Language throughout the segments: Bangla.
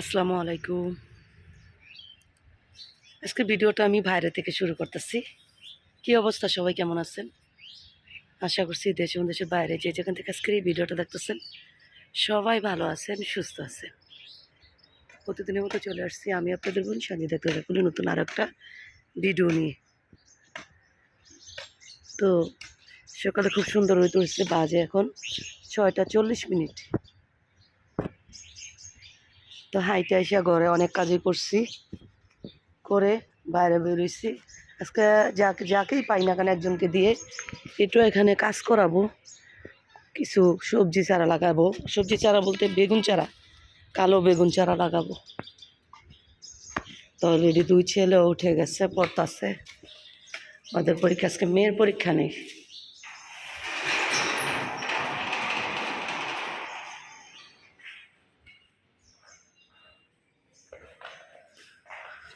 আসসালামু আলাইকুম। আজকে ভিডিওটা আমি বাইরে থেকে শুরু করতেছি। কি অবস্থা? সবাই কেমন আছেন? আশা করছি দেশ এবং দেশের বাইরে যে যেখান থেকে আজকের এই ভিডিওটা দেখতেছেন, সবাই ভালো আছেন, সুস্থ আছেন। প্রতিদিনের মতো চলে আসছি আমি আপনাদের বোন সাজি দেখতে দেখলি নতুন আর একটা ভিডিও নিয়ে। তো সকালে খুব সুন্দর হইতে হচ্ছে বাজে এখন ছয়টা চল্লিশ মিনিট। তো হাইটে আইসা ঘরে অনেক কাজই করছি। করে বাইরে বেরোইছি। আজকে যাকে যাকেই পাই না কেন একজনকে দিয়ে একটু এখানে কাজ করাবো। কিছু সবজি চারা লাগাবো। সবজি চারা বলতে বেগুন চারা, কালো বেগুন চারা লাগাবো। তো অলরেডি দুই ছেলেও উঠে গেছে, পড়তাছে। ওদের পরীক্ষা, আজকে মেয়ের পরীক্ষা নেই।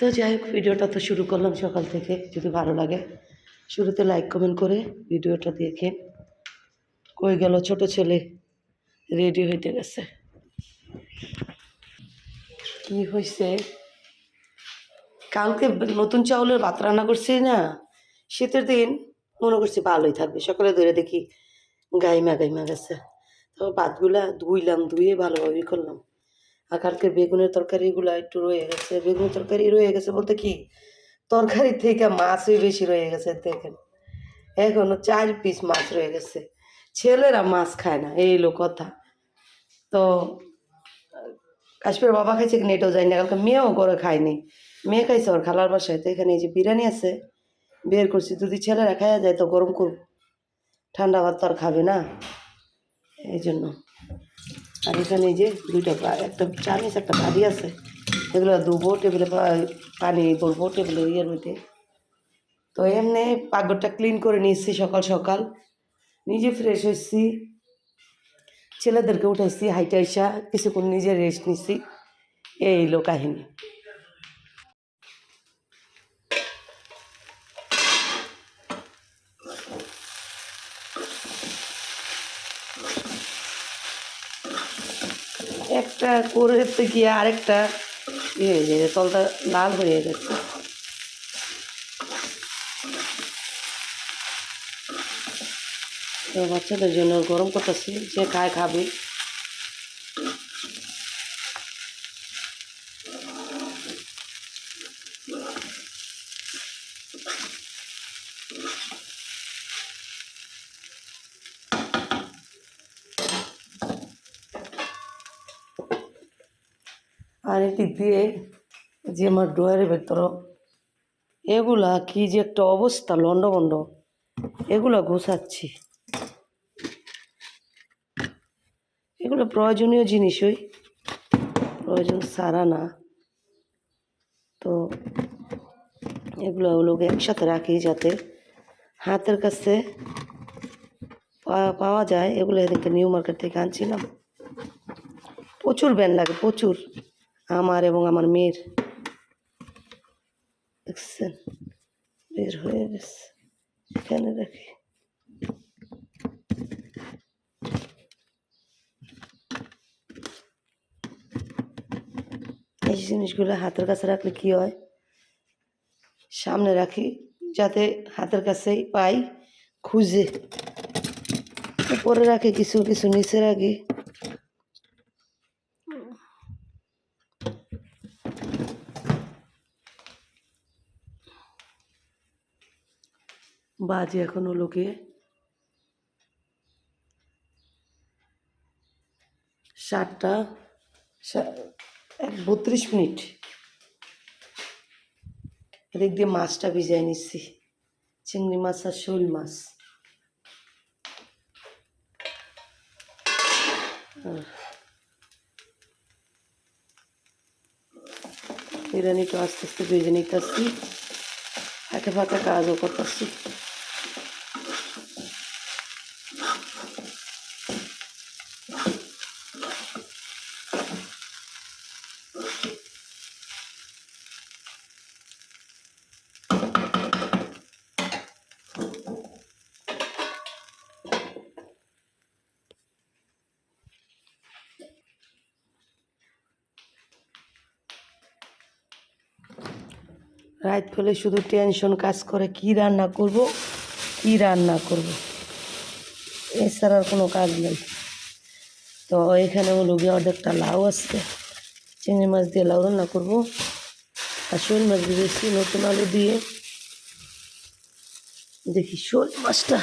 তো যাই হোক, ভিডিওটা তো শুরু করলাম সকাল থেকে, যদি ভালো লাগে। শুরুতে লাইক কমেন্ট করে ভিডিওটা দেখে। কই গেল ছোট ছেলে? রেডি হইতে গেছে। কি হয়েছে কালকে নতুন চাউলের ভাত রান্না করছি না? শীতের দিন, মনে করছি ভালোই থাকবে। সকালে ধরে দেখি গাইমা গাইমা গেছে। তো ভাতগুলা ধুইলাম, ধুয়ে ভালোভাবেই করলাম। আর কালকে বেগুনের তরকারিগুলো একটু রয়ে গেছে। বেগুনের তরকারি রয়ে গেছে বলতে কি? তরকারি থেকে মাছই বেশি রয়ে গেছে দেখেন। এখনও চার পিস মাছ রয়ে গেছে। ছেলেরা মাছ খায় না, এই হলো কথা। তো কাশ্মীর বাবা খাইছে কিনা এটাও জানি না, কালকে মেয়েও করে খায়নি। মেয়ে খাইছে ওর খালার বাসায়, তো এখানে এই যে বিরিয়ানি আছে, বের করছি। যদি ছেলেরা খাইয়া যায় তো গরম করব ঠান্ডা ভাত তো আর খাবে না। এই জন্য। আর এখানে যে দুইটা একটা চামিচ, একটা বাড়ি আছে। এগুলো ধুবো, টেবিলে পানি করব টেবিলে ইয়ের মধ্যে। তো এমনি পাগরটা ক্লিন করে নিয়েছি সকাল সকাল। নিজে ফ্রেশ হয়েছি। ছেলেদেরকে উঠাইছি, হাইটাইসা, কিছুক্ষণ নিজে রেস্ট নিছি। এই লো একটা করে গিয়ে আরেকটা ইয়ে হয়ে যায়, তলটা লাল হয়ে তো বাচ্চাদের জন্য গরম করতেছি, যে খায় খাবে। আর এদিক দিয়ে যে আমার ড্রয়ারের ভেতর, এগুলা কি যে একটা অবস্থা লন্ডভন্ড এগুলো গোছাচ্ছি। এগুলো প্রয়োজনীয় জিনিসই প্রয়োজন সারা না। তো এগুলো ওগুলো একসাথে রাখি যাতে হাতের কাছে পাওয়া যায়। এগুলো এদিকে নিউ মার্কেট থেকে আনছিলাম। প্রচুর ব্যান লাগে, প্রচুর। আমার এবং আমার মেয়ের। দেখছেন? বের হয়ে গেছে। এখানে রাখি এই জিনিসগুলো হাতের কাছে রাখলে কি হয়? সামনে রাখি যাতে হাতের কাছেই পাই, খুঁজে। উপরে রাখি, কিছু কিছু নিচে রাখি। বাজে এখন লোকে। সাতটা এক বত্রিশ মিনিট। এদিক দিয়ে মাছটা ভিজাই নিচ্ছি। চিংড়ি মাছ আর শোল মাছ। বিরিয়ানিটা আস্তে আস্তে ভেজে নিতেছি। ফাঁকে ফাঁকে কাজও করতেছি। রাত হলে শুধু টেনশন কাজ করে, কি রান্না করব, কি রান্না করব? এছাড়া আর কোনো কাজ নেই। তো এখানে হলো গিয়ে অর্ধেকটা লাউ আসছে চিংড়ি মাছ দিয়ে লাউ রান্না করব। আর শোল মাছ দিয়েছি নতুন আলু দিয়ে। দেখি শোল মাছটা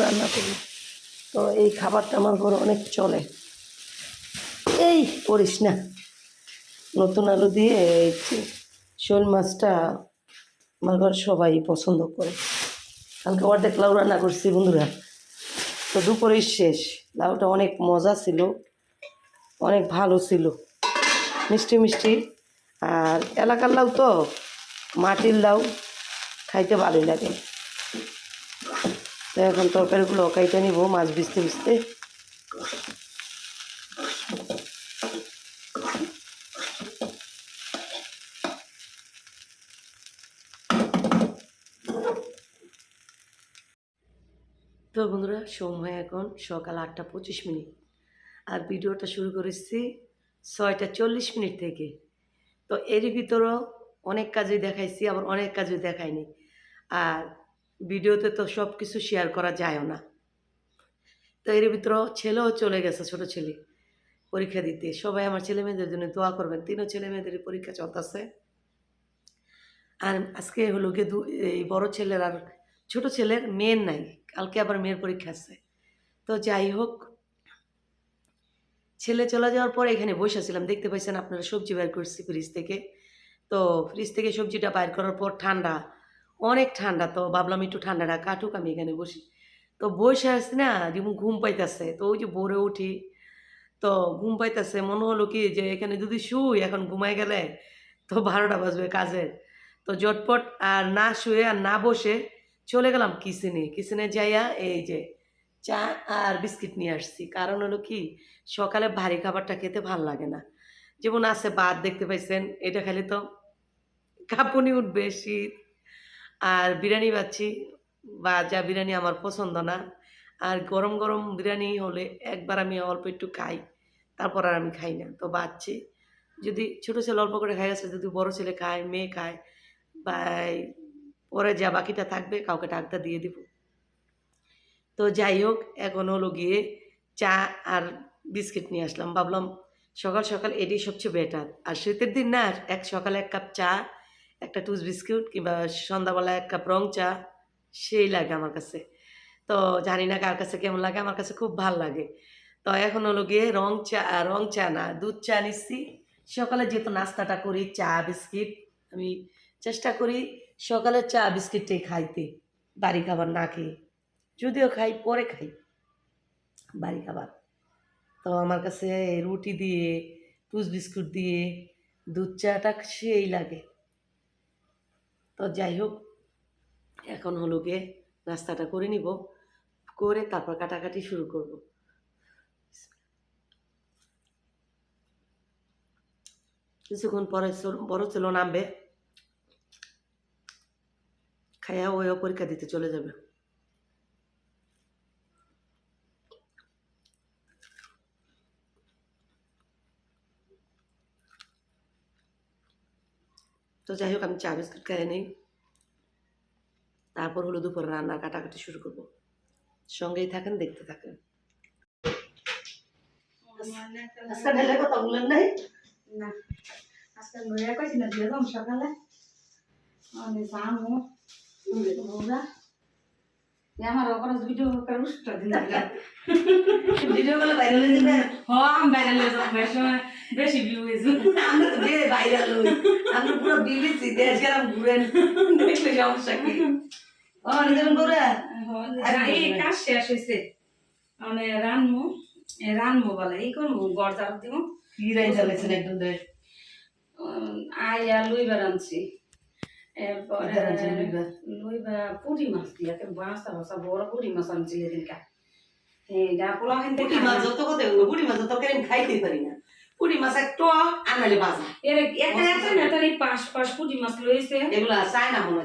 রান্না করি। তো এই খাবারটা আমার ঘরে অনেক চলে। এই করিস না। নতুন আলু দিয়ে শোল মাছটা আমার ঘরে সবাই পছন্দ করে। কালকে অর্ধেক লাউ রান্না করছি বন্ধুরা। তো দুপুরেই শেষ। লাউটা অনেক মজা ছিল, অনেক ভালো ছিল। মিষ্টি মিষ্টি। আর এলাকার লাউ তো মাটির লাউ, খাইতে ভালোই লাগে। তো এখন তরকারিগুলো কাইতে নিব, মাছ ভিজতে ভিজতে। তো বন্ধুরা সময় এখন সকাল আটটা পঁচিশ মিনিট। আর ভিডিওটা শুরু করেছি ছয়টা চল্লিশ মিনিট থেকে। তো এরই ভিতরেও অনেক কাজই দেখাইছি, আবার অনেক কাজই দেখাইনি। আর ভিডিওতে তো সব কিছু শেয়ার করা যায়ও না। তো এর ভিতরেও ছেলেও চলে গেছে, ছোট ছেলে পরীক্ষা দিতে। সবাই আমার ছেলে মেয়েদের জন্য দোয়া করবেন। তিনও ছেলে মেয়েদের পরীক্ষা চলতেছে। আর আজকে হলো গিয়ে এই বড় ছেলের আর ছোট ছেলের মেয়ের নাই, কালকে আবার মেয়ের পরীক্ষা আছে। তো যাই হোক, ছেলে চলে যাওয়ার পর এখানে বসে ছিলাম দেখতে পাইছেন আপনারা সবজি বের করছি ফ্রিজ থেকে। তো ফ্রিজ থেকে সবজিটা বাইর করার পর ঠান্ডা, অনেক ঠান্ডা তো, ভাবলাম একটু ঠান্ডাটা কাটুক আমি এখানে বসি। তো বসে আসছি না যেমন ঘুম পাইতেছে, তো ওই যে ভোরে উঠি। তো ঘুম পাইতেছে, মনে হলো কি যে এখানে যদি শুই, এখন ঘুমাই গেলে তো বারোটা বাজবে কাজের। তো জটপট আর না শুয়ে আর না বসে চলে গেলাম কিচেনে। কিচেনে যাইয়া এই যে চা আর বিস্কিট নিয়ে আসছি। কারণ হলো কি, সকালে ভারী খাবারটা খেতে ভালো লাগে না। যেমন আছে ভাত, দেখতে পাইছেন, এটা খেলে তো কাঁপুনি উঠবে শীত। আর বিরিয়ানি পাচ্ছি বা যা বিরিয়ানি আমার পছন্দ না। আর গরম গরম বিরিয়ানি হলে একবার আমি অল্প একটু খাই, তারপর আর আমি খাই না। তো বাচ্ছি, যদি ছোটো ছেলে অল্প করে খাই গেছে যদি বড় ছেলে খায়, মেয়ে খায়, বা পরে যা বাকিটা থাকবে কাউকে টাকটা দিয়ে দিব। তো যাই হোক, এখন হলো গিয়ে চা আর বিস্কিট নিয়ে আসলাম। ভাবলাম সকাল সকাল এটাই সবচেয়ে বেটার আর শীতের দিন না, এক সকালে এক কাপ চা, একটা টুস বিস্কুট কিংবা সন্ধ্যাবেলা এক কাপ রং চা, সেই লাগে আমার কাছে। তো জানি না কার কাছে কেমন লাগে, আমার কাছে খুব ভালো লাগে। তো এখন হলো গিয়ে রং চা রং চা না, দুধ চা নিচ্ছি। সকালে যেহেতু নাস্তাটা করি, চা, বিস্কিট, আমি চেষ্টা করি সকালে চা, বিস্কিটটাই খাইতে, বাড়ি খাবার না খেয়ে। যদিও খাই, পরে খাই, বাড়ি খাবার। তো আমার কাছে রুটি দিয়ে টুস বিস্কুট দিয়ে, দুধ চাটা সেই লাগে। তো যাই হোক, এখন হলো গিয়ে নাস্তাটা করে নিব, করে তারপর কাটাকাটি শুরু করব। কিছুক্ষণ পরে বড় ছিল নামবে। খাইয়া ওইও পরীক্ষা দিতে চলে যাবে। তো যাই হোক, আমি চা বিস্কুট খাই নেই। তারপর হলো দুপুরে রান্নার কাটাকাটি শুরু করব। সঙ্গেই থাকেন, দেখতে থাকেন। কথা বললেন নাই? না আজকে লইয়া কইছি না দিয়ে সকালে আমি বউরা আমার ওপরে ভিডিও করে উষ্টা দিন ভিডিও গুলো ভাইরাল হয়ে যাবে। হ আমি বাইরে লয়ে যাম বেশি বেশি ভিউ হয়েছে আমরা তো বে ভাইরাল হই। আমরা পুরো বিবিসি দেশ গেলাম ঘুরেন। দেখলে সমস্যা কি? ও নিজের করে এই কাজ শেষ হয়েছে মানে রানমু এ রানমু বলে এই করব গড়দার দিব কি রাই চালাইছেন একদম দেশ। আইয়া লইবার আনছি। এরপরে? লইবা। পুঁটি মাছ দিয়া বাঁচা বাঁচা বড় পুঁটি মাছ আনছি এদিনকা পুঁটি মাছ যত কথা পুঁটি মাছ পারি না। পুঁটি মাছ একটু আনালে বাজা এর একটা একটা না তার এই পাশ পাশ পুঁটি মাছ লইছে এগুলো চায় না মনে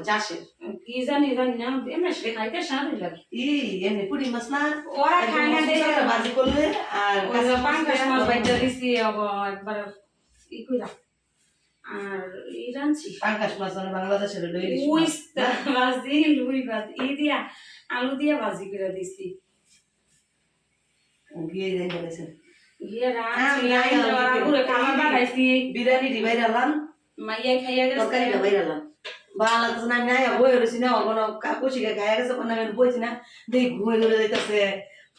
কি জানি জানি না এমনি সে খাইতে শান্তি লাগে। ই এমনি পুঁটি মাছ না ওরা খায় না দেখে। ভাজি করলে আর পাঙ্কাশ মাছ বাইটা দিছি একবার ই কইরা। আর রাঁধছি আকাশ মাছ মানে বাংলাদেশের হলো ইলিশ মাছ। উইস্তা ভাজি লুই ভাত ই দিয়া আলু দিয়া ভাজি করে দিছি। গিয়ে যাই বলেছেন গিয়ে রাঁধছি আমি আই আইন আলু দিয়ে- পুরো খাবার বানাইছি। বিরিয়ানি ডিবাই রাখলাম মাইয়া খাইয়া তরকারি ডিবাই রাখলাম ভালো লাগতেছে না আমি নাই বই রয়েছি না কোনো কাকু শিখে খাইয়া গেছে কোনো আমি বইছি না। দেখি ঘুমে ধরে যাইতেছে।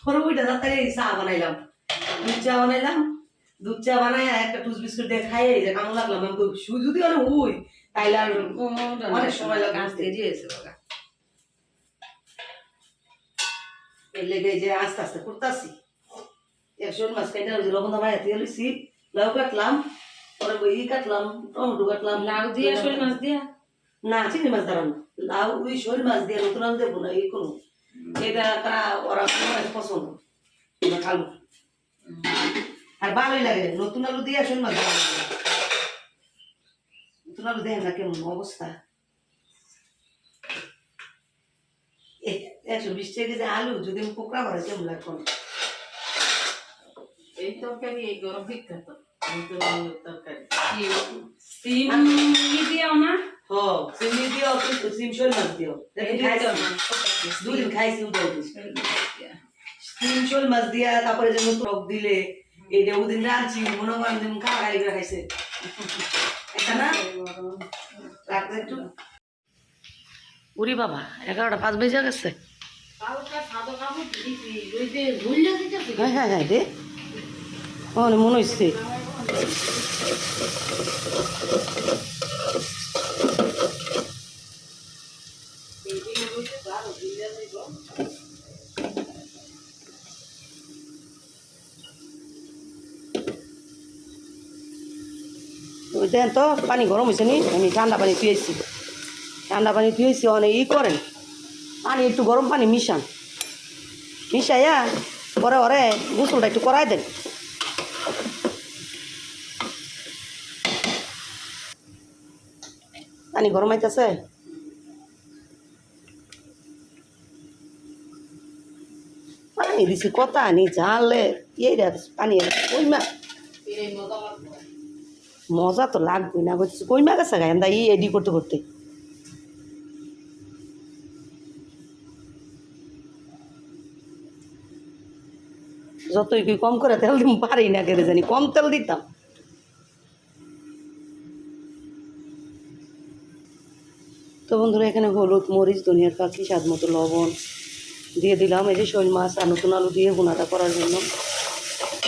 পরে তাড়াতাড়ি চা বানাইলাম। চা বানাইলাম। দুধ চা বানাই একটা টুস বিস্কুট দিয়ে খাইয়ে যে কামু লাগলাম আমি কই, শু যদি অনেক হুই তাইলে আর অনেক সময় লাগে উঠতে। দিয়ে দিয়েছে বাবা এর লেগে যে আস্তে আস্তে করতেছি। একশো মাছ যে লবণ দামাই দিয়ে লইছি লাউ কাটলাম পরে ওই ই কাটলাম টমেটো কাটলাম। লাউ দিয়া শোল মাছ দিয়া? না চিংড়ি মাছ দাঁড়ান লাউ ওই শোল মাছ দিয়ে নতুন আলু দেবো না এই কোনো এটা তারা ওরা পছন্দ। আলু আর ভালোই লাগে নতুন আলু দিয়ে ভালো লাগে। নতুন আলু দেখেন না কেমন অবস্থা। একশো বিশ টাকা কেজি আলু যদি আমি পোকরা ভরে কেমন লাগবে এই তরকারি এই গরম বিখ্যাত তরকারি। দিও না। হ চিনি দিও কিন্তু সিম শোল মাছ দিও না দুদিন খাইছি উদয়। শোল মাছ দিয়া তারপরে যে টক দিলে এটা ওদিন রাঁধছি মনে করেন যে খাওয়া গাড়ি করে খাইছে। এটা না? রাখতে একটু। উরি বাবা এগারোটা পাঁচ বেজে গেছে। হ্যাঁ হ্যাঁ হ্যাঁ মনে মনে হচ্ছে দেন তো, পানি গরম হয়েছে নি, আমি ঠান্ডা পানি পিয়েছি ঠান্ডা পানি পিয়েছি অনেক ই করেন। পানি একটু গরম পানি মিশান। মিশাইয়া পরে ওরে গোসলটা একটু করাই দেন। পানি গরম হইতেছে। পানি দিছি কত আনি জানলে রে পানি ওই মা মজা তো লাগবে না, বলছি, কই মা গেছে গায়ে ই এডি করতে করতে। যতই কি কম করে তেল দিম, পারি না কেড়ে জানি, কম তেল দিতাম। তো বন্ধুরা, এখানে হলুদ, মরিচ, ধনিয়ার পাখি স্বাদ মতো লবণ দিয়ে দিলাম। এই যে শৈল মাছ আর নতুন আলু দিয়ে গুনাটা করার জন্য।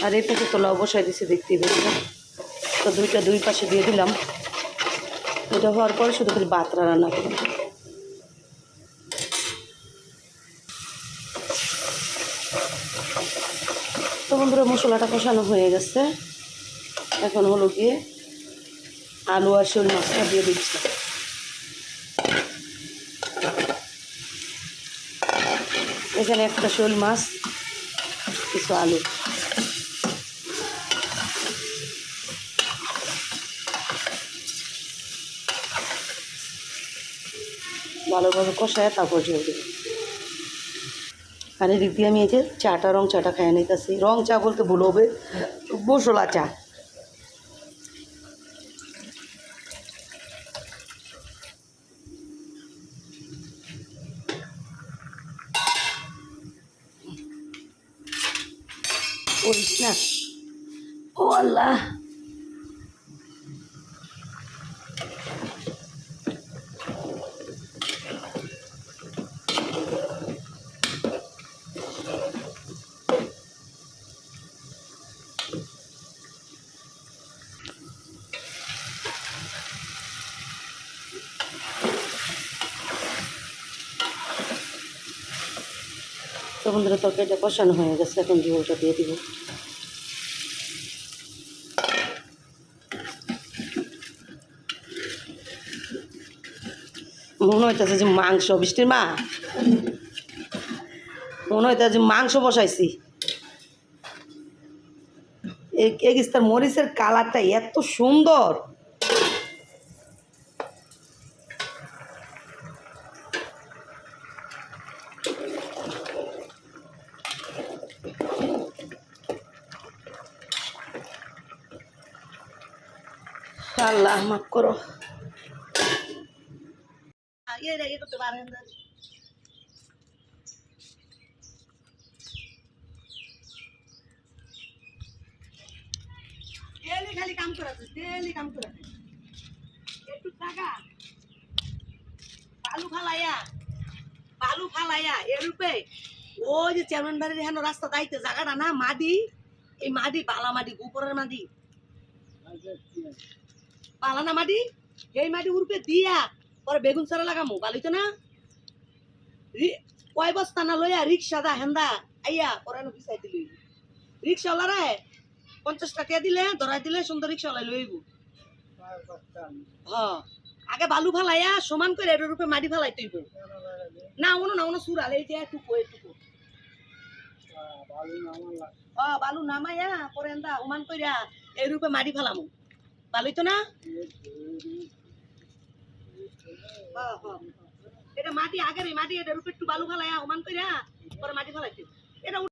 আর এই পাশে তো বসাই দিছি দেখতেই পেয়েছিলাম তো দুইটা দুই পাশে দিয়ে দিলাম। এটা হওয়ার পরে শুধু খালি বাতরা রান্না করব। তো বন্ধুরা, মশলাটা কষানো হয়ে গেছে। এখন হলো গিয়ে আলু আর শোল মাছটা দিয়ে দিচ্ছি। এখানে একটা শোল মাছ, কিছু আলু। ভালোভাবে কষায় তারপর জল দেব। আর এদিক দিয়ে আমি এই যে চাটা, রং চাটা খাইয়ে নিতেছি। রং চা বলতে ভুল হবে। বসলা চা করিস না ও আল্লাহ তো বন্ধুরা, তরকারিটা কষানো হয়ে গেছে। এখন ঝোলটা দিয়ে দিব। মনে হইতেছে যে মাংস, বৃষ্টির মা? মনে হইতেছে যে মাংস বসাইছি। এই গিস্তার মরিচের কালারটা এত সুন্দর। আল্লাহ মাফ করো। খালি কাম ডেলি কাম একটু টাকা বালু ফালাইয়া বালু ফালাইয়া এরূপে ওই যে চেয়ারম্যান বাড়ির হেন রাস্তা জায়গাটা না মাদি এই মাটি বালা মাটি গোবরের মাটি পালানা মাটি? এই মাটি উরপে দিয়া পরে বেগুন সারা লাগামু বালিত না? কয় বস্তা না লইয়া রিক্সা দা হেন্দা আইয়া পরে পিছাই দিলি। রিক্সাওয়ালারে পঞ্চাশ টাকা দিলে ধরাই দিলে সুন্দর রিক্সাওয়ালা লইব হ আগে বালু ফালাইয়া সমান করে এটার রূপে মাটি ফালাই তৈব না ওনো না ওনো সুরাল এই যে টুকু এটুকু ও বালু নামাইয়া। পরে এন্দা সমান কইরা এই রূপে মাটি ফালামু। বালুই তো না। এটা মাটি আগের মাটি এটার উপর একটু বালু ফেলায় অমান কইরা, পরে মাটি ফেলাইছে এটা